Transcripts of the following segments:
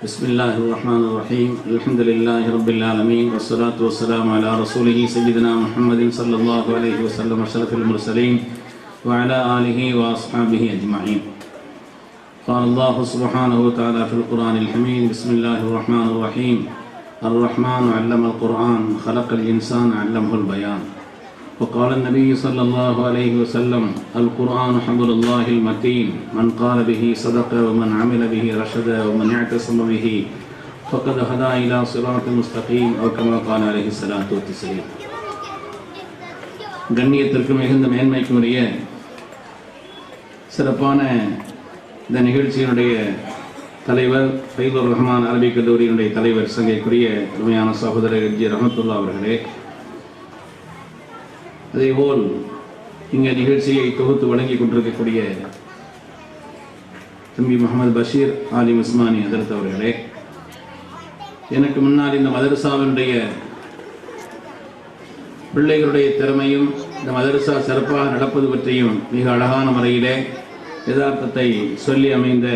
بسم الله الرحمن الرحيم. الحمد لله رب العالمين والصلاة والسلام على رسوله سيدنا محمد صلى الله عليه وسلم أشرف المرسلين وعلى آله وأصحابه أجمعين. قال الله سبحانه وتعالى في القرآن الحميد بسم الله الرحمن الرحيم. الرحمن علم القرآن خلق الإنسان علمه البيان. وقال النبي صلى الله عليه وسلم القرآن حبل الله المتين من قال به صدق ومن عمل به رشد ومن اعتصم به فقد هدى إلى صراط مستقيم أو كما قال عليه الصلاة والتسليم கண்ணியத்திற்கும் மிகுந்த மேன்மைக்கும் உரிய சிறப்பான இந்த நிகழ்ச்சியினுடைய தலைவர் ஃபைதுர் ரஹ்மான் அரபிக் கல்லூரியினுடைய தலைவர் சங்கைக்குரிய உண்மையான சகோதரர் ஜி ரஹமத்துல்லா அவர்களே அதேபோல் இங்கே நிகழ்ச்சியை தொகுத்து வழங்கி கொண்டிருக்கக்கூடிய தம்பி முகமது பஷீர் ஆலி உஸ்மானி அதரத் அவர்களே எனக்கு முன்னால் இந்த மதரசாவினுடைய பிள்ளைகளுடைய திறமையும் இந்த மதரசா சிறப்பாக நடப்பது பற்றியும் மிக அழகான முறையிலே யதார்த்தத்தை சொல்லி அமைந்த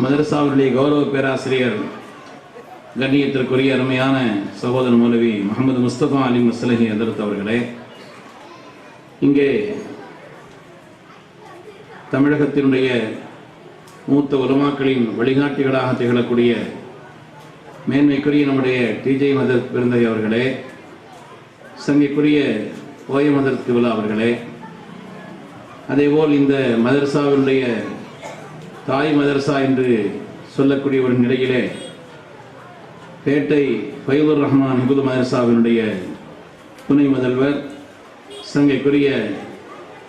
மதரசாவினுடைய கௌரவ பேராசிரியர் கண்ணியத்திற்குரிய அருமையான சகோதர மௌலவி முகமது முஸ்தபா அலி முஸ்லஹி அதரத் அவர்களே இங்கே தமிழகத்தினுடைய மூத்த உலமாக்களின் வழிகாட்டிகளாக திகழக்கூடிய மேன்மைக்குரிய நம்முடைய டிஜே மதர் பிறந்தை அவர்களே சங்கைக்குரிய ஓய மதர் திவிழா அவர்களே அதேபோல் இந்த மதரசாவினுடைய தாய் மதரசா என்று சொல்லக்கூடிய ஒரு நிலையிலே பேட்டை ஃபைலுர் ரஹ்மான் ஹிபுல் மதரசாவினுடைய துணை முதல்வர் சங்கைக்குரிய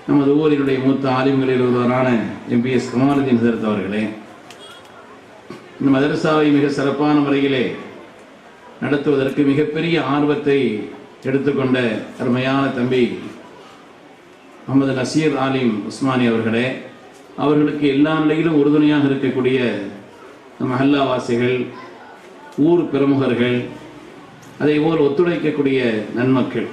நமது ஊரினுடைய மூத்த ஆலிம்களில் ஒருவரான எம்பிஎஸ் கமாலுதீன் ஹசரத் அவர்களே இந்த மதரசாவை மிக சிறப்பான முறையிலே நடத்துவதற்கு மிகப்பெரிய ஆர்வத்தை எடுத்துக்கொண்ட அருமையான தம்பி முகமது நசீர் ஆலிம் உஸ்மானி அவர்களே அவர்களுக்கு எல்லா நிலையிலும் உறுதுணையாக இருக்கக்கூடிய மஹல்லாவாசிகள் ஊர் பிரமுகர்கள் அதை போல் ஒத்துழைக்கக்கூடிய நன்மக்கள்.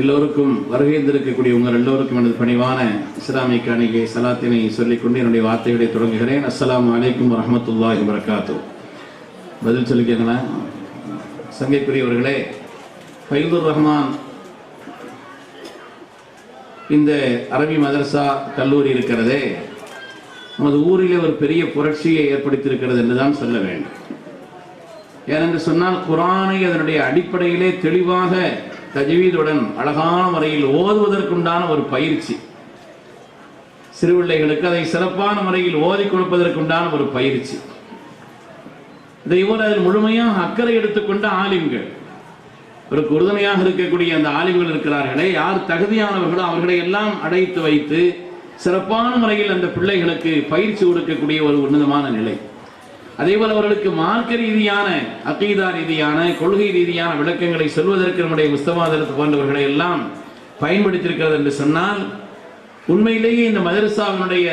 எல்லோருக்கும் வருகை தந்திருக்கக்கூடிய உங்கள் எல்லோருக்கும் எனது பணிவான இஸ்லாமிய காணிகை சலாத்தினை சொல்லிக்கொண்டு என்னுடைய வார்த்தைகளை தொடங்குகிறேன். அஸ்லாம் அலைக்கும் வரமத்துல்லாஹி வரகாத்து பதில் சொல்லிக்கங்களா? சங்கைக்குரியவர்களே ஃபைதுர் ரஹ்மான் இந்த அரபி மதரசா கல்லூரி இருக்கிறதே நமது ஊரிலே ஒரு பெரிய புரட்சியை ஏற்படுத்தியிருக்கிறது என்றுதான் சொல்ல வேண்டும். ஏனென்று சொன்னால் குரானை அதனுடைய அடிப்படையிலே தெளிவாக தஜவீதுடன் அழகான முறையில் ஓதுவதற்குண்டான ஒரு பயிற்சி. சிறுபிள்ளைகளுக்கு அதை சிறப்பான முறையில் ஓதி கொடுப்பதற்குண்டான ஒரு பயிற்சி. இதை போல அதில் முழுமையாக அக்கறை எடுத்துக்கொண்ட ஆலிம்கள். ஒரு உறுதுணையாக இருக்கக்கூடிய அந்த ஆலிம்கள் இருக்கிறார்களே யார் தகுதியானவர்களோ அவர்களை எல்லாம் அடைத்து வைத்து சிறப்பான முறையில் அந்த பிள்ளைகளுக்கு பயிற்சி கொடுக்கக்கூடிய ஒரு உன்னதமான நிலை. அதேபோல் அவர்களுக்கு மார்க்க ரீதியான அகீதா ரீதியான கொள்கை ரீதியான விளக்கங்களை சொல்வதற்கு நம்முடைய முஸ்தமாதரத்து போன்றவர்களை எல்லாம் பயன்படுத்தியிருக்கிறது என்று சொன்னால் உண்மையிலேயே இந்த மதரசாவினுடைய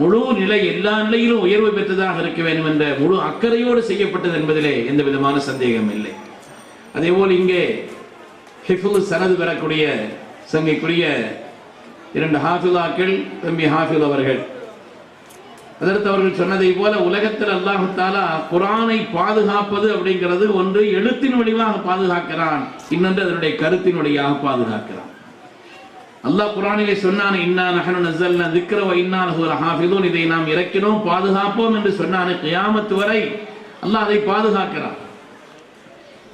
முழு நிலை எல்லா நிலையிலும் உயர்வு பெற்றதாக இருக்க வேண்டும் என்ற முழு அக்கறையோடு செய்யப்பட்டது என்பதிலே எந்த விதமான சந்தேகம் இல்லை. அதேபோல் இங்கே ஹிஃபுல் சனது பெறக்கூடிய சங்கைக்குரிய இரண்டு ஹாஃபிலாக்கள் தம்பி ஹாஃபில் அவர்கள். அதற்கு அவர்கள் சொன்னதை போல உலகத்தில் அல்லாஹு தாலா குரானை பாதுகாப்பது அப்படிங்கிறது ஒன்று எழுத்தின் வடிவாக பாதுகாக்கிறான். இன்னொன்று அதனுடைய கருத்தின் வழியாக பாதுகாக்கிறான். அல்லாஹ் குரானிலே சொன்னான் இன்னா நஹனு நஸல்னா திக்ர இன்னா லஹு இதை நாம் இறக்கினோம் பாதுகாப்போம் என்று சொன்னான் கியாமத்து வரை அல்லாஹ் அதை பாதுகாக்கிறான்.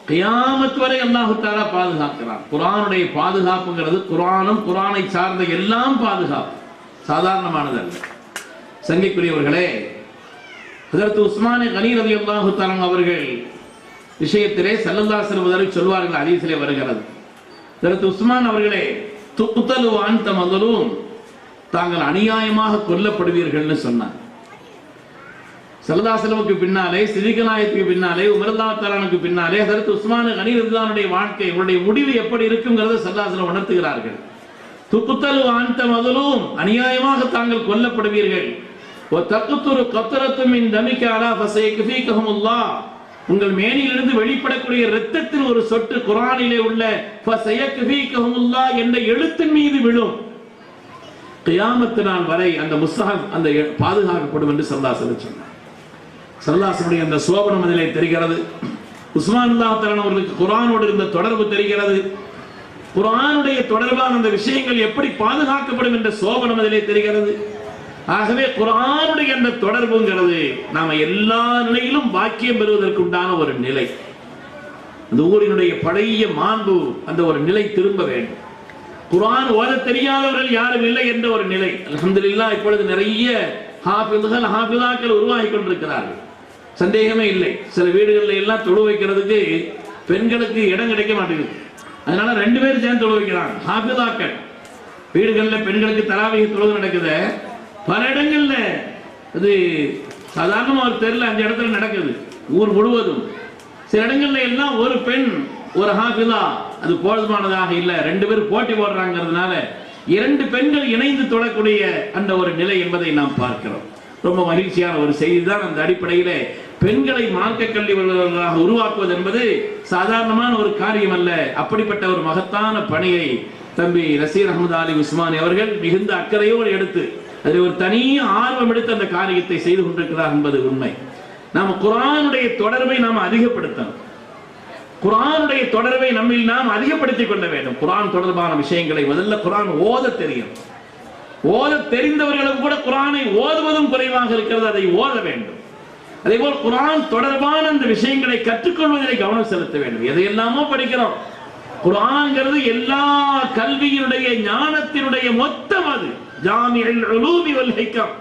கியாமத் வரை அல்லாஹு தாலா பாதுகாக்கிறான். குரானுடைய பாதுகாப்புங்கிறது குரானும் குரானை சார்ந்த எல்லாம் பாதுகாப்பு. சாதாரணமானது அல்ல சங்கைக்குரியவர்களே அதற்கு உஸ்மானி கனீர் ரவி அல்லாஹு தாலம் அவர்கள் விஷயத்திலே சல்லல்லாசன் முதலில் சொல்வார்கள் அதீசிலே வருகிறது. அதற்கு உஸ்மான் அவர்களே துக்குத்தலு வான்த மகளும் தாங்கள் அநியாயமாக கொல்லப்படுவீர்கள்னு சொன்னார். சல்லதாசலமுக்கு பின்னாலே சிறிகநாயத்துக்கு பின்னாலே உமரல்லா தலானுக்கு பின்னாலே அதற்கு உஸ்மான கனீர்தானுடைய வாழ்க்கை உங்களுடைய முடிவு எப்படி இருக்குங்கிறத சல்லாசலம் உணர்த்துகிறார்கள். துப்புத்தலு ஆந்த மதலும் அநியாயமாக தாங்கள் கொல்லப்படுவீர்கள். ஓ தக்குத்துரு கத்தரத்தும் இன் தமிக்காலா ஃபசைக்கு ஃபீக்கஹமுல்லா உங்கள் மேனியிலிருந்து வெளிப்படக்கூடிய இரத்தத்தின் ஒரு சொட்டு குரானிலே உள்ள ஃபசையக்கு ஃபீக்கஹமுல்லா என்ற எழுத்தின் மீது விழும். கியாமத்து நாள் வரை அந்த முஸ்தஹப் அந்த பாதுகாக்கப்படும் என்று சல்லாசன் சொன்னார். சல்லாசனுடைய அந்த சோபனம் மதிலை தெரிகிறது. உஸ்மான் அல்லாஹ் அவர்களுக்கு குரானோடு இருந்த தொடர்பு தெரிகிறது. குரானுடைய தொடர்பான அந்த விஷயங்கள் எப்படி பாதுகாக்கப்படும் என்ற சோபனம் அதிலே தெரிகிறது. ஆகவே குரானுடைய அந்த தொடர்புங்கிறது நாம எல்லா நிலையிலும் பாக்கியம் பெறுவதற்கு உண்டான ஒரு நிலை. அந்த ஊரினுடைய பழைய மாண்பு அந்த ஒரு நிலை திரும்ப வேண்டும். குரான் ஓத தெரியாதவர்கள் யாரும் இல்லை என்ற ஒரு நிலை. அலமதுல்லா இப்பொழுது நிறைய ஹாபிதுகள் ஹாபிதாக்கள் உருவாகி கொண்டிருக்கிறார்கள். சந்தேகமே இல்லை. சில வீடுகளில் எல்லாம் தொழு வைக்கிறதுக்கு பெண்களுக்கு இடம் கிடைக்க மாட்டேங்குது. அதனால ரெண்டு பேரும் சேர்ந்து தொழு வைக்கிறாங்க. ஹாபிதாக்கள். வீடுகளில் பெண்களுக்கு தராவிக தொழுது நடக்குது. பல இடங்களில் அது சாதாரணமாக ஒரு தெருல அஞ்சு இடத்துல நடக்குது. ஊர் முழுவதும். சில இடங்கள்ல எல்லாம் ஒரு பெண் ஒரு ஹாஃபிதா அது போதுமானதாக இல்லை. ரெண்டு பேரும் போட்டி போடுறாங்கிறதுனால இரண்டு பெண்கள் இணைந்து தொடக்கூடிய அந்த ஒரு நிலை என்பதை நாம் பார்க்கிறோம். ரொம்ப மகிழ்ச்சியான ஒரு செய்தி தான் அந்த அடிப்படையில் பெண்களை மார்க்க கல்வி உருவாக்குவது என்பது சாதாரணமான ஒரு காரியம் அல்ல அப்படிப்பட்ட ஒரு மகத்தான பணியை தம்பி நசீர் அகமது அலி உஸ்மானி அவர்கள் மிகுந்த அக்கறையோடு எடுத்து அதில் ஒரு தனி ஆர்வம் எடுத்து அந்த காரியத்தை செய்து கொண்டிருக்கிறார் என்பது உண்மை. நாம் குரானுடைய தொடர்பை நாம் அதிகப்படுத்தணும். குரானுடைய தொடர்பை நம்மில் நாம் அதிகப்படுத்திக் கொள்ள வேண்டும். குரான் தொடர்பான விஷயங்களை முதல்ல குரான் ஓத தெரியும். ஓத தெரிந்தவர்களும் கூட குரானை ஓதுவதும் குறைவாக இருக்கிறது. அதை ஓத வேண்டும். அதே போல் குரான் தொடர்பான அந்த விஷயங்களை கற்றுக்கொள்வதிலே கவனம் செலுத்த வேண்டும். எதையெல்லாமோ படிக்கிறோம். குர்ஆன்ங்கிறது எல்லா கல்வியினுடைய ஞானத்தினுடைய மொத்தம் அது. ஜாமிஉல் உலூமி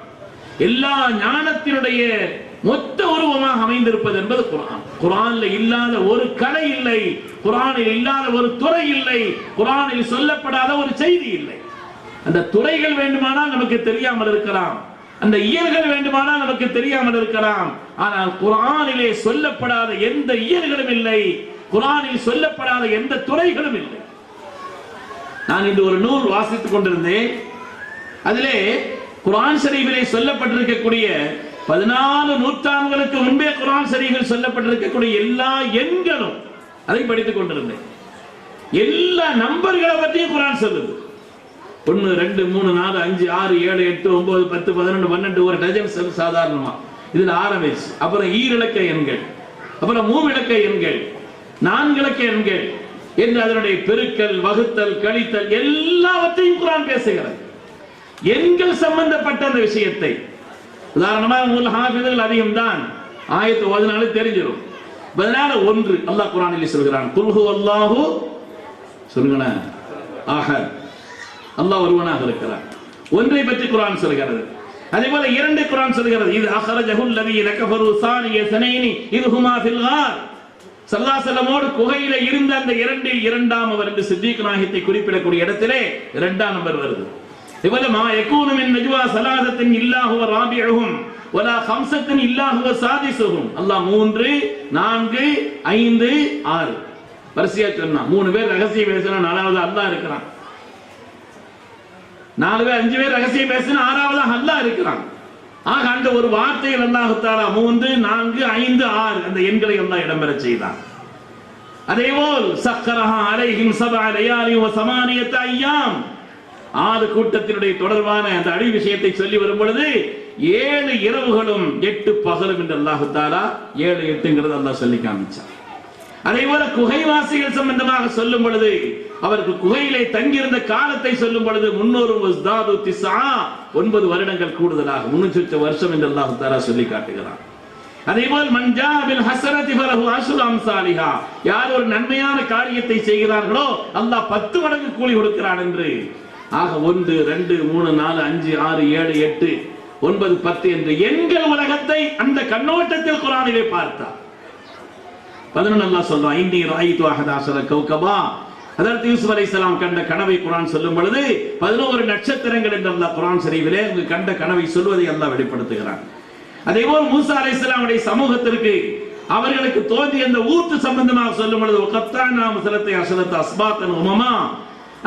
எல்லா ஞானத்தினுடைய மொத்த உருவமாக அமைந்திருப்பது என்பது குரான். குரான்ல இல்லாத ஒரு கலை இல்லை. குரானில் இல்லாத ஒரு துறை இல்லை. குரானில் சொல்லப்படாத ஒரு செய்தி இல்லை. அந்த துறைகள் வேண்டுமானால் நமக்கு தெரியாமல் இருக்கலாம். அந்த இயல்கள் வேண்டுமானால் நமக்கு தெரியாமல் இருக்கலாம். ஆனால் குரானிலே சொல்லப்படாத எந்த இயல்களும் இல்லை. குரானில் சொல்லப்படாத எந்த துறைகளும் இல்லை. நான் இன்று ஒரு நூல் வாசித்துக் கொண்டிருந்தேன். அதிலே குரான் ஷரீஃபிலே சொல்லப்பட்டிருக்கக்கூடிய பதினாலு நூற்றாண்டுகளுக்கு முன்பே குரான் ஷரீஃபில் சொல்லப்பட்டிருக்கக்கூடிய எல்லா எண்களும் அதை படித்துக் கொண்டிருந்தேன். எல்லா நம்பர்களை பற்றியும் குரான் சொல்லுது. ஒன்று ரெண்டு மூணு நாலு அஞ்சு ஆறு ஏழு எட்டு ஒன்பது பத்து பதினொன்று பன்னெண்டு ஒரு டஜன் சொல்லு சாதாரணமா. இதில் ஆரம்பிச்சு. அப்புறம் ஈரிலக்க எண்கள். அப்புறம் மூவிலக்க எண்கள். நான்கிலக்க எண்கள். என்று அதனுடைய பெருக்கல் வகுத்தல் கழித்தல் எல்லாவற்றையும் குரான் பேசுகிறது. எண்கள் சம்பந்தப்பட்ட அந்த விஷயத்தை. உதாரணமாக உங்கள் ஹாஃபிதுகள் அதிகம் தான் ஆயிரத்தி ஓதினாலே தெரிஞ்சிடும் பதினால ஒன்று அல்லாஹ் குரானில் சொல்கிறான். குல்ஹு அல்லாஹு சொல்லுங்களேன். ஆஹர் அல்லாஹ் ஒருவனாக இருக்கிறான். ஒன்றை பற்றி குரான் சொல்கிறது. அதே போல இரண்டு குரான் சொல்கிறது. இது அஹரஜஹுல் லதீன கஃபரு சானிய சனைனி இதுஹுமா ஃபில் கார். சல்லாசலமோடு குகையில இருந்த அந்த இரண்டில் இரண்டாம் அவர் என்று சித்திக் நாயகத்தை குறிப்பிடக்கூடிய இடத்திலே இரண்டாம் நம்பர் வருது. இவல மா யகூனு மின் நஜ்வா சலாசத்தின் இல்லாஹுவ வ ராபிஉஹும் வலா ஹம்சத்தின் இல்லாஹுவ வ சாதிசுஹும். அல்லாஹ் மூன்று நான்கு ஐந்து ஆறு. வரிசையா சொன்னா மூணு பேர் ரகசிய பேசினா நாலாவது அல்லாஹ் இருக்கிறான். நாலு பேர் அஞ்சு பேர் ரகசியம் பேசினா ஆறாவது அல்லாஹ் இருக்கிறான். ஆக அந்த ஒரு வார்த்தையில் அல்லாஹ் மூன்று நான்கு ஐந்து ஆறு அந்த எண்களை எல்லாம் இடம்பெற செய்தான். அதேபோல் சக்கரஹா அலைஹிம் சபா லயாலி வ சமானியத்த ஐயாம். ஆறு கூட்டத்தினுடைய தொடர்பான அந்த அடி விஷயத்தை சொல்லி வரும் பொழுது ஏழு இரவுகளும் எட்டு பகலும் என்று அல்லாஹு ஏழு எட்டுங்கிறது அல்லாஹ் சொல்லி காமிச்சான். அதே போல குகைவாசிகள் சம்பந்தமாக சொல்லும் பொழுது அவருக்கு குகையிலே தங்கியிருந்த காலத்தை சொல்லும் பொழுது முன்னூறு திசா ஒன்பது வருடங்கள் கூடுதலாக முன்னூற்றி வருஷம் என்று அல்லாஹ் தாரா சொல்லி காட்டுகிறான். அதே போல் மஞ்சாபில் ஹசரதி பலஹு அசுல் சாலிஹா யார் ஒரு நன்மையான காரியத்தை செய்கிறார்களோ அல்லாஹ் பத்து மடங்கு கூலி கொடுக்கிறான் என்று. ஆக ஒன்று ரெண்டு மூணு நாலு அஞ்சு ஆறு ஏழு எட்டு ஒன்பது பத்து என்று எண்கள் உலகத்தை அந்த கண்ணோட்டத்தில் குரானிலே பார்த்தார். பதினொன்று அல்லாஹ் சொல்றான் இன்னி ராயித்து அஹதாசர கௌகபா அதற்கு யூசுப் அலைஹிஸ்ஸலாம் கண்ட கனவை குரான் சொல்லும் பொழுது பதினோரு நட்சத்திரங்கள் என்று அல்லா குரான் சரிவிலே அவங்க கண்ட கனவை சொல்வதை அல்லா வெளிப்படுத்துகிறான். அதே போல் மூசா அலைஹிஸ்ஸலாமுடைய சமூகத்திற்கு அவர்களுக்கு தோன்றி அந்த ஊத்து சம்பந்தமாக சொல்லும் பொழுது கத்தானா முசலத்தை அசலத்து அஸ்பாத்தன் உமமா.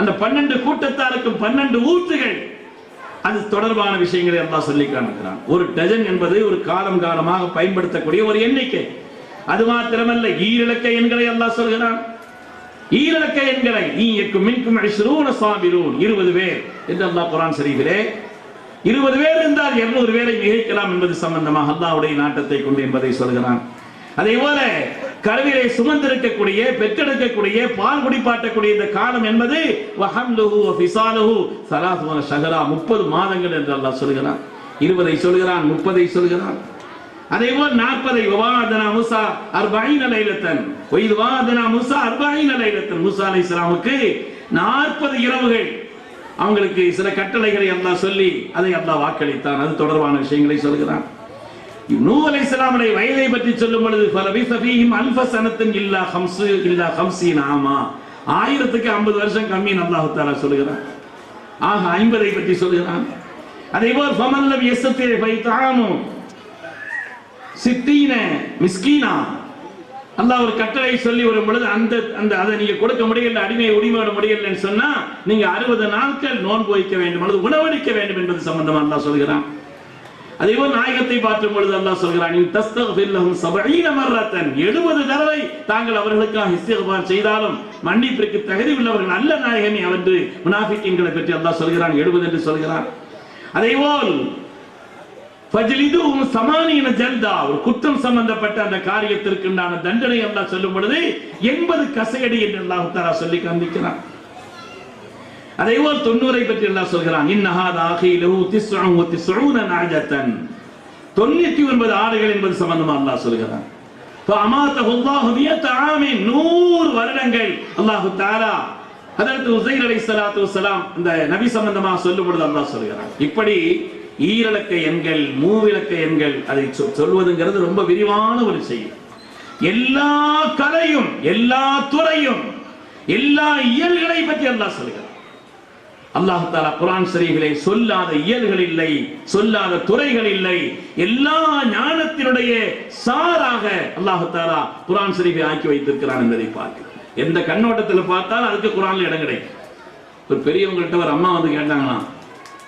அந்த பன்னெண்டு கூட்டத்தாருக்கும் பன்னெண்டு ஊற்றுகள். அது தொடர்பான விஷயங்களை எல்லாம் சொல்லி காணுகிறான் ஒரு டஜன் என்பது ஒரு காலம் காலமாக பயன்படுத்தக்கூடிய ஒரு எண்ணிக்கை. அது மாத்திரமல்ல ஈரிழக்க எண்களை எல்லாம் சொல்கிறான். ஈரலக்க எண்களை ஈயக்கும் மின்கும் ஐஸ்ரூன சாபிரூன். இருபது பேர். என்று அல்லாஹ் குரான் சரிவிலே இருபது பேர் இருந்தால் இருநூறு பேரை மிகைக்கலாம் என்பது சம்பந்தமாக அல்லாவுடைய நாட்டத்தை கொண்டு என்பதை சொல்கிறான். அதே போல கருவிலை சுமந்திருக்கக்கூடிய பெற்றெடுக்கக்கூடிய பால் குடிப்பாட்டக்கூடிய இந்த காலம் என்பது வஹம்லுஹு ஃபிசாலுஹு ஸலாத்துன ஷஹரா. 30 மாதங்கள் என்று அல்லாஹ் சொல்கிறான். இருபதை சொல்கிறான் முப்பதை சொல்கிறான். அதே போல் நாற்பதை வாதனா முசா அர்பாயின் அலைலத்தன் ஒய்து வாதனா முசா அர்பாயின் அலைலத்தன் முசா அலை இஸ்லாமுக்கு நாற்பது இரவுகள். அவங்களுக்கு சில கட்டளைகளை அல்லாஹ் சொல்லி அதை அல்லாஹ் வாக்களித்தான். அது தொடர்பான விஷயங்களை சொல்கிறான். நூ அலை இஸ்லாமுடைய வயதை பற்றி சொல்லும் பொழுது ஃபலபிஸ ஃபீஹிம் அல்ஃப சனத்தின் இல்லா ஹம்சு இல்லா ஹம்சீன் ஆமா. ஆயிரத்துக்கு ஐம்பது வருஷம் கம்மின்னு அல்லாஹ் தாலா சொல்கிறான். ஆக ஐம்பதை பற்றி சொல்கிறான். அதே போல் ஃபமல்லம் பை தாமும் சித்தீன மிஸ்கீனா. அல்லாஹ் ஒரு கட்டளை சொல்லி வரும் பொழுது அந்த அந்த அதை நீங்க கொடுக்க முடியல அடிமையை உரிமையோட முடியலன்னு சொன்னா நீங்க அறுபது நாட்கள் நோன்பு வைக்க வேண்டும் அல்லது உணவளிக்க வேண்டும் என்பது சம்பந்தமா அல்லாஹ் சொல்கிறான். அதே போல் நாயகத்தை பார்க்கும் பொழுது அல்லாஹ் சொல்கிறான் இன் தஸ்தக்ஃபிர் சபஈன மர்ரத்தன். 70 தடவை தாங்கள் அவர்களுக்காக இஸ்திக்பார் செய்தாலும் மன்னிப்பிற்கு தகுதி உள்ளவர்கள் நல்ல நாயகமே அவன்று முனாஃபிக்கீன்களை பற்றி அல்லாஹ் சொல்கிறான் 70 என்று சொல்கிறான். அதே பஜ்லிதும் சமானியின ஜல்தா. ஒரு குற்றம் சம்பந்தப்பட்ட அந்த காரியத்திற்கு உண்டான தண்டனை அல்லாஹ் சொல்லும் பொழுது எண்பது கசையடி என்று அல்லாஹு தாரா சொல்லி காண்பிக்கிறான். அதே போல் தொண்ணூரை பற்றி எல்லாம் சொல்கிறான். இன்னஹாத் ஆகிலு திஸ்வம் நாஜத்தன் தொண்ணூத்தி ஒன்பது ஆடுகள் என்பது சம்பந்தமா அல்லாஹ் சொல்கிறான். நூறு வருடங்கள் அல்லாஹு தாரா அதற்கு உசைர் அலை சலாத்து வலாம் இந்த நபி சம்பந்தமா சொல்லும் பொழுது அல்லாஹ் சொல்கிறான். இப்படி ஈரலக்க எண்கள் மூவிலக்க எண்கள் அதை சொல்வதுங்கிறது ரொம்ப விரிவான ஒரு செய்தி. எல்லா கலையும் எல்லா துறையும் எல்லா இயல்களை பற்றி அல்லாஹ் சொல்கிறார் அல்லாஹ் தாலா குரான் சரிகளை சொல்லாத இயல்கள் இல்லை சொல்லாத துறைகள் இல்லை எல்லா ஞானத்தினுடைய சாராக அல்லாஹ் தாலா குரான் ஷரீஃபை ஆக்கி வைத்திருக்கிறான் என்பதை பார்க்கிறோம். எந்த கண்ணோட்டத்தில் பார்த்தால் அதுக்கு குரான்ல இடம் கிடைக்கும். ஒரு பெரியவங்கள்ட்ட ஒரு அம்மா வந்து கேட்டாங்களாம்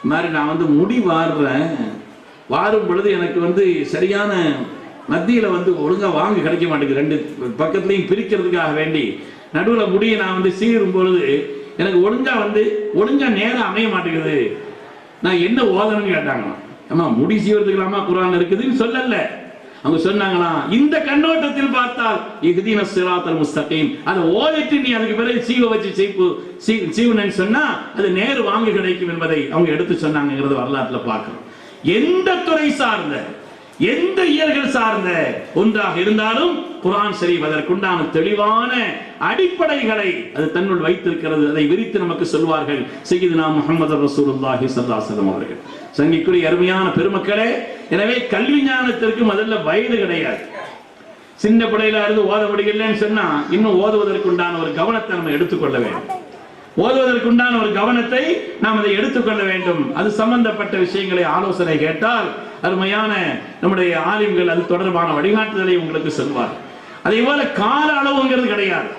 இது மாதிரி நான் வந்து முடி வாடுறேன் வாரும் பொழுது எனக்கு வந்து சரியான மத்தியில் வந்து ஒழுங்காக வாங்க கிடைக்க மாட்டேங்குது. ரெண்டு பக்கத்துலையும் பிரிக்கிறதுக்காக வேண்டி. நடுவில் முடியை நான் வந்து சீரும் பொழுது எனக்கு ஒழுங்கா வந்து ஒழுங்காக நேரம் அமைய மாட்டேங்குது. நான் என்ன ஓதணும்னு கேட்டாங்களாம். ஏமா முடி சீவறதுக்கலாமா குரான் இருக்குதுன்னு சொல்லலை. அவங்க சொன்னாங்களா இந்த கண்ணோட்டத்தில் பார்த்தால் இஹ்தின சிராத்தல் முஸ்தகீம். அதை ஓதிட்டு நீ அதுக்கு பிறகு சீவ வச்சு சீப்பு சீவுனன்னு சொன்னா அது நேரு வாங்க கிடைக்கும் என்பதை அவங்க எடுத்து சொன்னாங்கிறது வரலாற்றுல பார்க்கிறோம். எந்த துறை சார்ந்த எந்த இயல்கள் சார்ந்த ஒன்றாக இருந்தாலும் குரான் சரீப் அதற்குண்டான தெளிவான அடிப்படைகளை அது தன்னுள் வைத்திருக்கிறது அதை விரித்து நமக்கு சொல்வார்கள். செய்யுதுனா முகமது ரசூலுல்லாஹி ஸல்லல்லாஹு அவர்கள். சங்கிக்குரிய அருமையான பெருமக்களே எனவே கல்வி ஞானத்திற்கு முதல்ல வயது கிடையாது. சின்ன பிள்ளையில இருந்து ஓத முடியலன்னு சொன்னா இன்னும் ஓதுவதற்கு உண்டான ஒரு கவனத்தை நம்ம எடுத்துக்கொள்ள வேண்டும். ஓதுவதற்குண்டான ஒரு கவனத்தை நாம் அதை எடுத்துக்கொள்ள வேண்டும். அது சம்பந்தப்பட்ட விஷயங்களை ஆலோசனை கேட்டால் அருமையான நம்முடைய ஆலிம்கள் அது தொடர்பான வழிகாட்டுதலை உங்களுக்கு சொல்வார். அதே போல கால அளவுங்கிறது கிடையாது.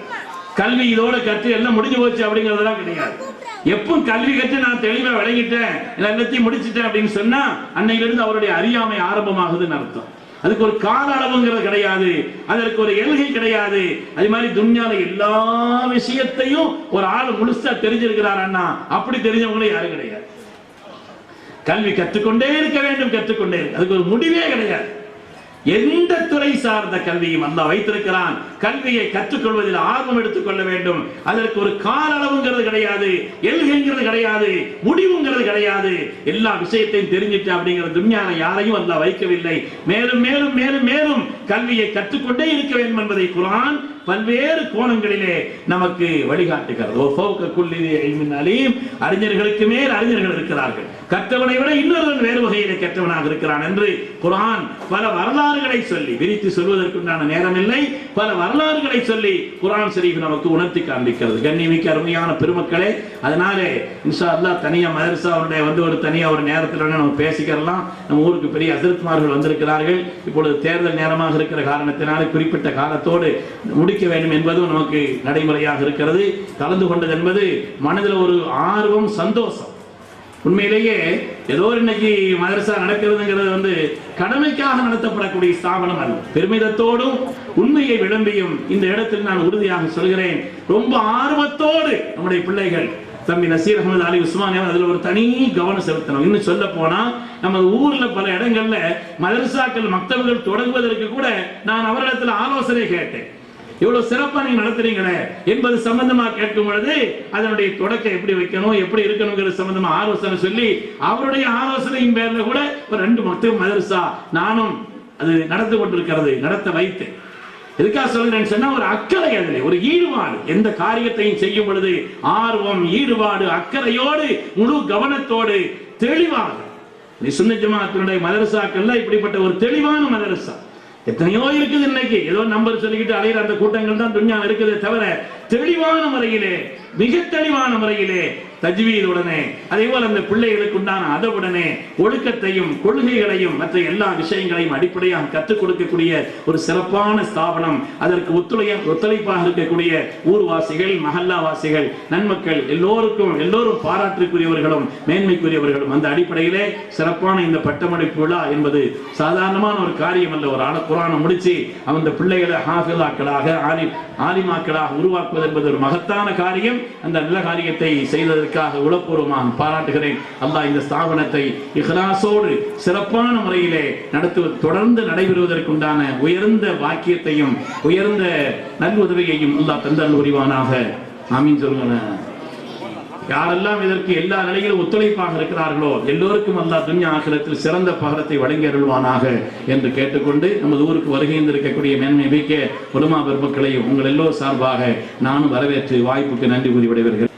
கல்வி இதோட கற்று எல்லாம் முடிஞ்சு போச்சு அப்படிங்கிறதெல்லாம் கிடையாது. எப்போ கல்வி கற்று நான் தெளிவா விளங்கிட்டேன் எல்லாத்தையும் முடிச்சிட்டேன் அப்படின்னு சொன்னா அன்னையிலிருந்து அவருடைய அறியாமை ஆரம்பமாகுதுன்னு அர்த்தம். அதுக்கு ஒரு கால அளவுங்கிறது கிடையாது. அதற்கு ஒரு எல்கை கிடையாது. அது மாதிரி துன்யால எல்லா விஷயத்தையும் ஒரு ஆள் முழுசா தெரிஞ்சிருக்கிறார் அண்ணா. அப்படி தெரிஞ்சவங்களும் யாரும் கிடையாது. கல்வி கற்றுக்கொண்டே இருக்க வேண்டும் கற்றுக்கொண்டே அதுக்கு ஒரு முடிவே கிடையாது. எந்த துறை சார்ந்த கல்வியும் அல்ல வைத்திருக்கிறான். கல்வியை கற்றுக்கொள்வதில் ஆர்வம் எடுத்துக்கொள்ள வேண்டும். அதற்கு ஒரு கால அளவுங்கிறது கிடையாது. எல்கைங்கிறது கிடையாது. முடிவுங்கிறது கிடையாது. எல்லா விஷயத்தையும் தெரிஞ்சிட்டு அப்படிங்கிற துன்யான யாரையும் அல்ல வைக்கவில்லை. மேலும் மேலும் மேலும் மேலும் கல்வியை கற்றுக்கொண்டே இருக்க வேண்டும் என்பதை குரான் பல்வேறு கோணங்களிலே நமக்கு வழிகாட்டுகிறது. அறிஞர்களுக்கு மேல் அறிஞர்கள் இருக்கிறார்கள். கற்றவனை விட இன்னொருவன் வேறு வகையிலே கற்றவனாக இருக்கிறான் என்று குரான் பல வரலாறுகளை சொல்லி விரித்து சொல்வதற்குண்டான நேரம் இல்லை பல வரலாறுகளை சொல்லி குரான் ஷரீஃப் நமக்கு உணர்த்தி காண்பிக்கிறது. கண்ணியமிக்க அருமையான பெருமக்களே அதனாலே இன்ஷா அல்லாஹ் தனியா மதரசாவுடைய வந்து ஒரு தனியா ஒரு நேரத்தில் நம்ம பேசிக்கிறலாம். நம்ம ஊருக்கு பெரிய அசரத்மார்கள் வந்திருக்கிறார்கள். இப்பொழுது தேர்தல் நேரமாக இருக்கிற காரணத்தினாலே குறிப்பிட்ட காலத்தோடு முடிக்க வேண்டும் என்பதும் நமக்கு நடைமுறையாக இருக்கிறது. கலந்து கொண்டது என்பது மனதில் ஒரு ஆர்வம் சந்தோஷம். உண்மையிலேயே ஏதோ ஒரு இன்னைக்கு மதரசா நடக்கிறதுங்கிறது வந்து கடமைக்காக நடத்தப்படக்கூடிய ஸ்தாபனம் அல்ல. பெருமிதத்தோடும் உண்மையை விளம்பியும் இந்த இடத்தில் நான் உறுதியாக சொல்கிறேன். ரொம்ப ஆர்வத்தோடு நம்முடைய பிள்ளைகள் தம்பி நசீர் அகமது அலி உஸ்மான் அதில் ஒரு தனி கவனம் செலுத்தணும். இன்னும் சொல்ல போனா நம்ம ஊர்ல பல இடங்கள்ல மதரசாக்கள் மக்தவர்கள் தொடங்குவதற்கு கூட நான் அவரிடத்துல ஆலோசனை கேட்டேன். இவ்வளவு சிறப்பா நீங்க நடத்துறீங்களே என்பது சம்பந்தமா கேட்கும் பொழுது அதனுடைய தொடக்கம் எப்படி வைக்கணும் எப்படி இருக்கணுங்கிற சம்பந்தமா ஆலோசனை சொல்லி அவருடைய ஆலோசனையின் பேர்ல கூட ஒரு ரெண்டு மக்தப மதரசா நானும் அது நடந்து கொண்டிருக்கிறது நடத்த வைத்தேன். எதுக்காக சொல்கிறேன்னு சொன்னா ஒரு அக்கறை அதில் ஒரு ஈடுபாடு. எந்த காரியத்தையும் செய்யும் பொழுது ஆர்வம் ஈடுபாடு அக்கறையோடு முழு கவனத்தோடு தெளிவாக. நீ சுன்ன ஜமாத்தினுடைய மதரசாக்கள்ல இப்படிப்பட்ட ஒரு தெளிவான மதரசா எத்தனையோ இருக்குது இன்னைக்கு. ஏதோ நம்பர் சொல்லிக்கிட்டு அலையிற அந்த கூட்டங்கள் தான் துன்யா இருக்குதே தவிர தெளிவான முறையிலே மிக தெளிவான முறையிலே தஜ்வீதுடனே அதே போல அந்த பிள்ளைகளுக்கு உண்டான அதவுடனே ஒழுக்கத்தையும் கொள்கைகளையும் மற்ற எல்லா விஷயங்களையும் அடிப்படையாக கற்றுக் கொடுக்கக்கூடிய ஒரு சிறப்பான ஸ்தாபனம் அதற்கு ஒத்துழைய ஒத்துழைப்பாக இருக்கக்கூடிய ஊர்வாசிகள் மஹல்லாவாசிகள் நன்மக்கள் எல்லோருக்கும் எல்லோரும் பாராட்டுக்குரியவர்களும் மேன்மைக்குரியவர்களும் அந்த அடிப்படையிலே சிறப்பான இந்த பட்டமளிப்பு விழா என்பது சாதாரணமான ஒரு காரியம் அல்ல. ஒரு ஆள குரானை முடிச்சு அந்த பிள்ளைகளை ஹாஃபிலாக்களாக ஆலி ஆலிமாக்களாக உருவாக்குவது என்பது ஒரு மகத்தான காரியம். அந்த நல்ல காரியத்தை செய்ததற்கு அதற்காக உளப்பூர்வமாக பாராட்டுகிறேன். அல்லாஹ் இந்த ஸ்தாபனத்தை இஹ்லாசோடு சிறப்பான முறையிலே நடத்துவது தொடர்ந்து நடைபெறுவதற்குண்டான உயர்ந்த வாக்கியத்தையும் உயர்ந்த நல்உதவியையும் அல்லாஹ் தந்தல் உரிவானாக ஆமீன் சொல்லுங்க. யாரெல்லாம் இதற்கு எல்லா நிலையிலும் ஒத்துழைப்பாக இருக்கிறார்களோ எல்லோருக்கும் அல்லா துன்யா ஆகிலத்தில் சிறந்த பகரத்தை வழங்கி அருள்வானாக என்று கேட்டுக்கொண்டு நமது ஊருக்கு வருகை இருக்கக்கூடிய மேன்மை மிக்க உலமா பெருமக்களையும் உங்கள் எல்லோர் சார்பாக நானும் வரவேற்று வாய்ப்புக்கு நன்றி கூறி விடைபெறுகிறேன்.